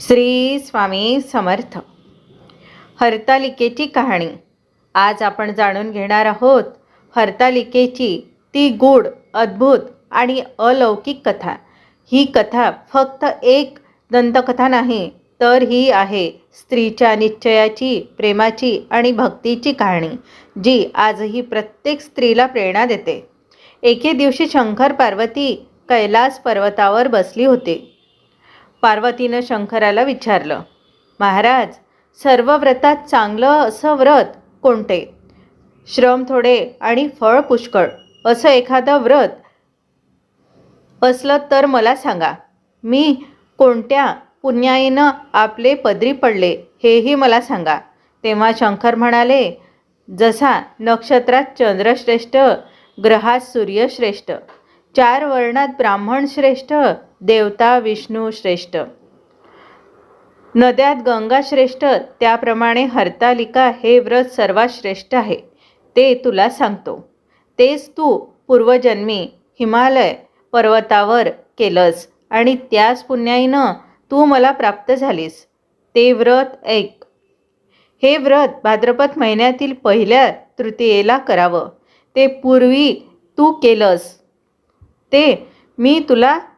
श्री स्वामी समर्थ. हरतालिकेची कहाणी. आज आपण जाणून घेणार आहोत हरतालिकेची ती गूढ अद्भुत आणि अलौकिक कथा. ही कथा फक्त एक दंतकथा नाही तर ही आहे स्त्रीच्या निश्चयाची प्रेमाची आणि भक्तीची कहाणी जी आजही प्रत्येक स्त्रीला प्रेरणा देते. एके दिवशी शंकर पार्वती कैलास पर्वतावर बसली होती. पार्वतीनं शंकराला विचारलं महाराज सर्व व्रतात चांगलं असं व्रत कोणते? श्रम थोडे आणि फळ पुष्कळ असं एखादं व्रत असलं तर मला सांगा मी कोणत्या पुण्याईनं आपले पदरी पडले हेही मला सांगा. तेव्हा शंकर म्हणाले जसा नक्षत्रात चंद्रश्रेष्ठ ग्रहात सूर्यश्रेष्ठ चार वर्णात ब्राह्मण श्रेष्ठ देवता विष्णू श्रेष्ठ. नद्यात गंगा श्रेष्ठ त्याप्रमाणे हरतालिका हे व्रत सर्वात श्रेष्ठ आहे ते तुला सांगतो. तेच तू पूर्वजन्मी हिमालय पर्वतावर केलंस आणि त्याच पुण्याईनं तू मला प्राप्त झालीस. ते व्रत ऐक. हे व्रत भाद्रपद महिन्यातील पहिल्या तृतीयेला करावं. ते पूर्वी तू केलंस. ते मी तुला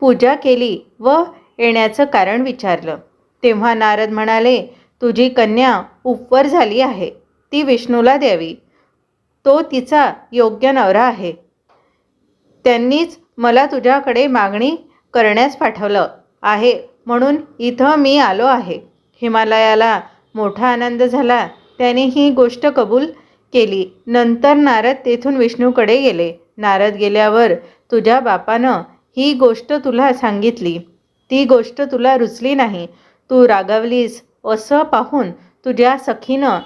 पूजा केली व येण्याचं कारण विचारलं. तेव्हा नारद म्हणाले तुझी कन्या उपवर झाली आहे. ती विष्णूला द्यावी. तो तिचा योग्य नवरा आहे. त्यांनीच मला तुझ्याकडे मागणी करण्यास पाठवलं आहे. म्हणून इथं मी आलो आहे. हिमालयाला मोठा आनंद झाला. त्याने ही गोष्ट कबूल केली. नंतर नारद तेथून विष्णूकडे गेले. नारद गेल्यावर तुझ्या बापानं ही गोष्ट तुला सांगितली. ती गोष्ट तुला रुचली नाही. तू रागावलीस असं पाहून तुझ्या सखीनं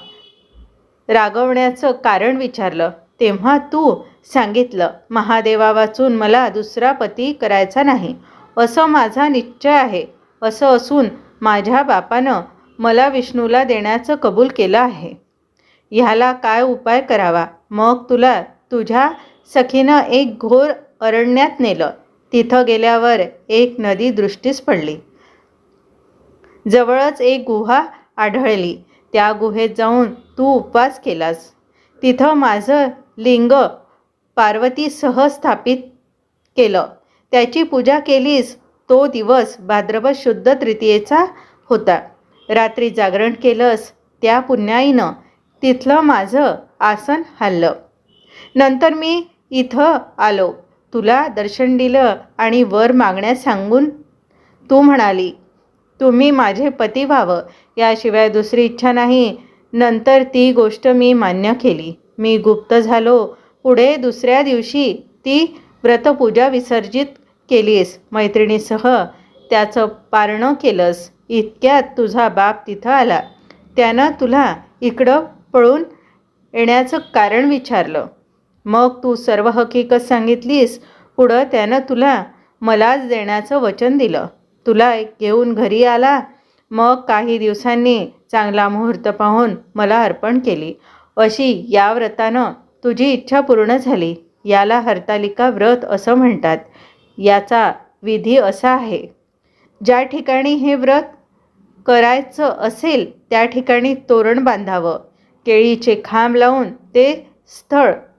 रागवण्याचं कारण विचारलं. तेव्हा तू सांगितलं महादेवा वाचून मला दुसरा पती करायचा नाही. असं माझा निश्चय आहे. असं असून माझ्या बापानं मला विष्णूला देण्याचं कबूल केलं आहे. ह्याला काय उपाय करावा? मग तुला तुझ्या सखीनं एक घोर अरण्यात नेलं. तिथं गेल्यावर एक नदी दृष्टीस पडली. जवळच एक गुहा आढळली. त्या गुहेत जाऊन तू उपवास केलास. तिथं माझं लिंग पार्वतीसह स्थापित केलं. त्याची पूजा केलीस तो दिवस भाद्रपद शुद्ध तृतीयेचा होता. रात्री जागरण केलंस त्या पुण्याईनं तिथलं माझं आसन हल्लं नंतर मी इथं आलो. तुला दर्शन दिलं आणि वर मागण्यास सांगून तू म्हणाली तुम्ही माझे पती व्हावं. याशिवाय दुसरी इच्छा नाही. नंतर ती गोष्ट मी मान्य केली. मी गुप्त झालो. पुढे दुसऱ्या दिवशी ती व्रतपूजा विसर्जित केलीस मैत्रिणीसह. त्याचं पारणं केलंस. इतक्यात तुझा बाप तिथं आला. त्यानं तुला इकडं पळून येण्याचं कारण विचारलं. मग तू सर्व हकीकत सांगितलीस पुढं त्यानं तुला मलाच देण्याचं वचन दिलं. तुला घेऊन घरी आला मग काही दिवसांनी चांगला मुहूर्त पाहून मला अर्पण केली. अशी या व्रतानं तुझी इच्छा पूर्ण झाली. याला हरतालिका व्रत असं म्हणतात. याचा विधी असा आहे. ज्या ठिकाणी हे व्रत करायचं असेल त्या ठिकाणी तोरण बांधावं. केळीचे खांब लावून ते स्थळ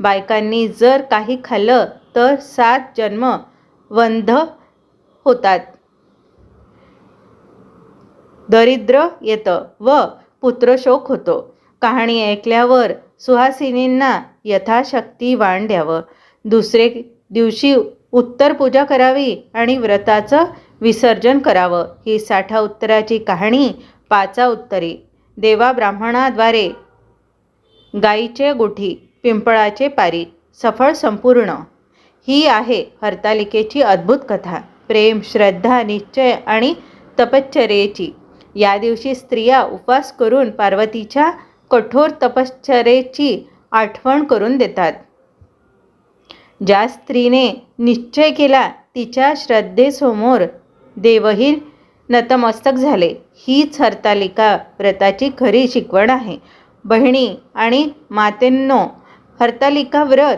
बायकांनी जर काही खाल्लं तर सात जन्म वंध होतात. दरिद्र येतं व पुत्रशोक होतो. कहाणी ऐकल्यावर सुहासिनींना यथाशक्ती वाण द्यावं. दुसरे दिवशी उत्तर पूजा करावी आणि व्रताचं विसर्जन करावं. ही साठा उत्तराची कहाणी पाचा उत्तरी. देवा ब्राह्मणाद्वारे गाईचे गुठी. पिंपळाचे पारी सफळ संपूर्ण. ही आहे हरतालिकेची अद्भुत कथा. प्रेम श्रद्धा निश्चय आणि तपश्चर्येची. या दिवशी स्त्रिया उपवास करून पार्वतीच्या कठोर तपश्चर्येची आठवण करून देतात. ज्या स्त्रीने निश्चय केला तिच्या श्रद्धेसमोर देवही नतमस्तक झाले. हीच हरतालिका व्रताची खरी शिकवण आहे. बहिणी आणि मातेंनो हरतालिका व्रत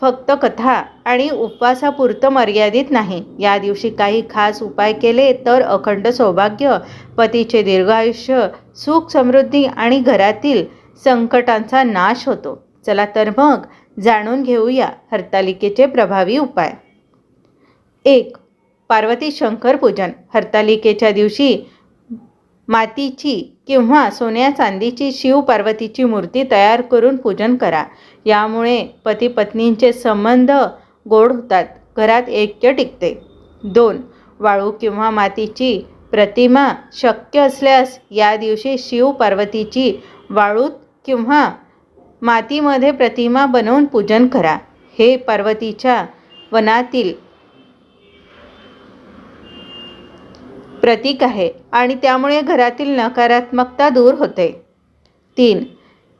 फक्त कथा आणि उपवासापुरतं मर्यादित नाही. या दिवशी काही खास उपाय केले तर अखंड सौभाग्य पतीचे दीर्घायुष्य सुख समृद्धी आणि घरातील संकटांचा नाश होतो. चला तर मग जाणून घेऊया हरतालिकेचे प्रभावी उपाय. एक पार्वती शंकर पूजन. हरतालिकेच्या दिवशी मातीची किंवा सोन्या चांदीची शिव पार्वतीची मूर्ती तयार करून पूजन करा. यामुळे पती पत्नींचे संबंध गोड होतात. घरात ऐक्य टिकते. दोन वाळू किंवा मातीची प्रतिमा शक्य असल्यास या दिवशी शिव पार्वतीची वाळूत किंवा मातीमध्ये प्रतिमा बनवून पूजन करा. हे पार्वतीच्या वनातील प्रतीक आहे आणि त्यामुळे घरातील नकारात्मकता दूर होते. तीन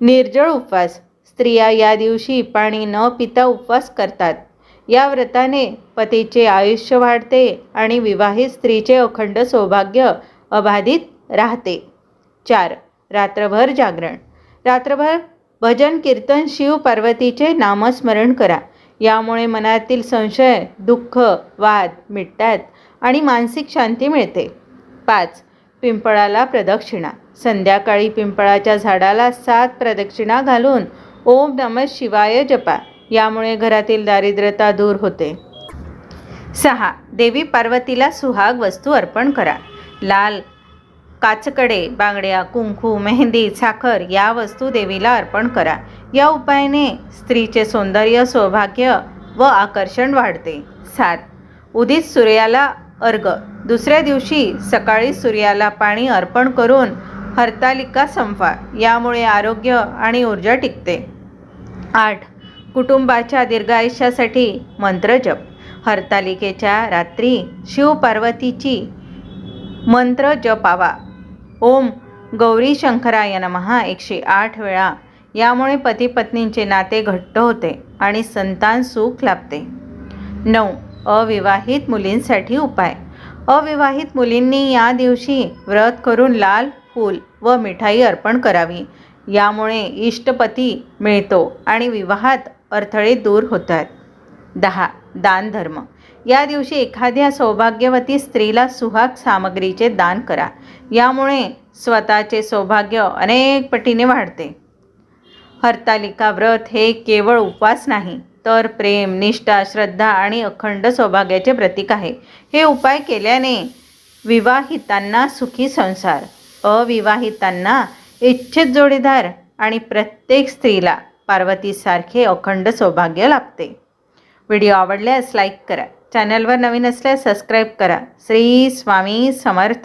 निर्जळ उपवास. स्त्रिया या दिवशी पाणी न पिता उपवास करतात. या व्रताने पतीचे आयुष्य वाढते आणि विवाहित स्त्रीचे अखंड सौभाग्य अबाधित राहते. चार रात्रभर जागरण. रात्रभर भजन कीर्तन शिव पार्वतीचे नामस्मरण करा. यामुळे मनातील संशय दुःख वाद मिटतात. आणि मानसिक शांती मिळते. पाच पिंपळाला प्रदक्षिणा. संध्याकाळी पिंपळाच्या झाडाला सात प्रदक्षिणा घालून ओम नमः शिवाय जपा. यामुळे घरातील दारिद्र्यता दूर होते. सहा देवी पार्वतीला सुहाग वस्तू अर्पण करा. लाल काचकडे बांगड्या कुंकू मेहंदी साखर या वस्तू देवीला अर्पण करा. या उपायाने स्त्रीचे सौंदर्य सौभाग्य व आकर्षण वाढते. सात उदित सूर्याला अर्घ. दुसऱ्या दिवशी सकाळी सूर्याला पाणी अर्पण करून हरतालिका संपवा. यामुळे आरोग्य आणि ऊर्जा टिकते. आठ. कुटुंबाच्या दीर्घायुष्यासाठी मंत्र जप. हरतालिकेच्या रात्री शिव पार्वतीची मंत्र जपावा. ओम गौरी शंकराय नमः एकशे आठ वेळा. यामुळे पती पत्नींचे नाते घट्ट होते आणि संतान सुख लाभते. नऊ. अविवाहित मुलींसाठी उपाय. अविवाहित मुलींनी या दिवशी व्रत करून लाल फूल व मिठाई अर्पण करावी. यामुळे इष्टपती मिळतो आणि विवाहात अडथळे दूर होतात. दहा. दानधर्म. या दिवशी एखाद्या सौभाग्यवती स्त्रीला सुहाग सामग्रीचे दान करा. यामुळे स्वतःचे सौभाग्य अनेक पटीने वाढते. हरतालिका व्रत हे केवळ उपवास नाही तर प्रेम निष्ठा श्रद्धा आणि अखंड सौभाग्याचे प्रतीक आहे. हे उपाय केल्याने विवाहितांना सुखी संसार अविवाहितांना इच्छित जोडीदार आणि प्रत्येक स्त्रीला पार्वतीसारखे अखंड सौभाग्य लाभते. व्हिडिओ आवडल्यास लाईक करा. चॅनलवर नवीन असल्यास सबस्क्राईब करा. श्री स्वामी समर्थ.